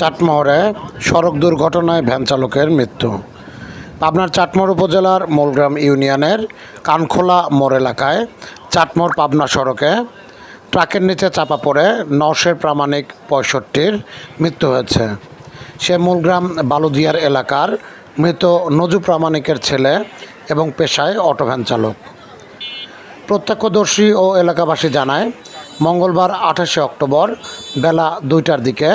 চাটমোহরে সড়ক দুর্ঘটনায় ভ্যান চালকের মৃত্যু। পাবনার চাটমোহর উপজেলার মোলগ্রাম ইউনিয়নের কানখোলা মোড় এলাকায় চাটমোহর পাবনা সড়কে ট্রাকের নিচে চাপা পড়ে নশের প্রামাণিক পঁয়ষট্টির মৃত্যু হয়েছে। সে মূলগ্রাম বালুদিয়ার এলাকার মৃত নজু প্রামাণিকের ছেলে এবং পেশায় অটো ভ্যান চালক। প্রত্যক্ষদর্শী ও এলাকাবাসী জানায়, মঙ্গলবার আঠাশে অক্টোবর বেলা দুইটার দিকে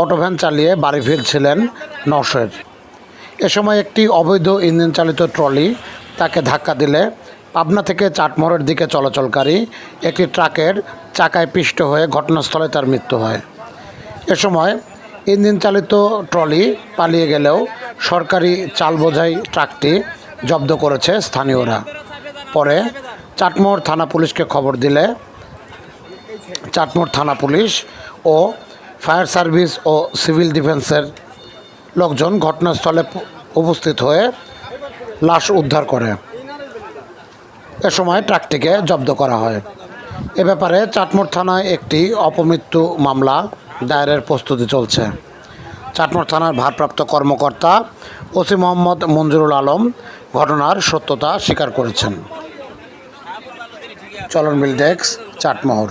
অটোভ্যান চালিয়ে বাড়ি ফিরছিলেন নওশের। এ সময় একটি অবৈধ ইঞ্জিন চালিত ট্রলি তাকে ধাক্কা দিলে পাবনা থেকে চাটমোহরের দিকে চলাচলকারী একটি ট্রাকের চাকায় পিষ্ট হয়ে ঘটনাস্থলে তার মৃত্যু হয়। এ সময় ইঞ্জিন চালিত ট্রলি পালিয়ে গেলেও সরকারি চাল বোঝাই ট্রাকটি জব্দ করেছে স্থানীয়রা। পরে চাটমোহর থানা পুলিশকে খবর দিলে চাটমোহর থানা পুলিশ ও ফায়ার সার্ভিস ও সিভিল ডিফেন্সের লোকজন ঘটনাস্থলে উপস্থিত হয়ে লাশ উদ্ধার করে। এ সময় ট্রাকটিকে জব্দ করা হয়। এ ব্যাপারে চাটমোহর থানায় একটি অপমৃত্যু মামলা দায়েরের প্রস্তুতি চলছে। চাটমোহর থানার ভারপ্রাপ্ত কর্মকর্তা ওসি মোহাম্মদ মঞ্জুরুল আলম ঘটনার সত্যতা স্বীকার করেছেন। চলন মিল ডেস্ক চাটমোহর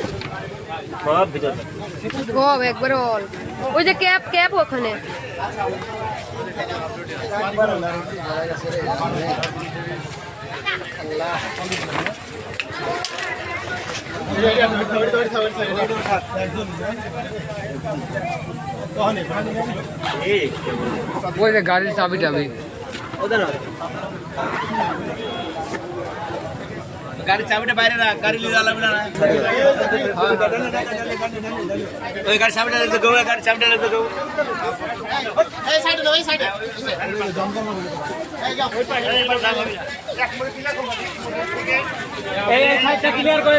সব ভিতরে সব একবারে অল ওই যে ক্যাপ ক্যাপ ওখানে এই ওই যে গাড়ির চাবি টাবি গাড়ির চাবিটা বাইরে রাখ গাড়ি লিয়ে আলাবি না ওই গাড়ির চাবিটা রেখে দেবো গাড়ির চাবিটা রেখে দেবো এই সাইডটা ক্লিয়ার করে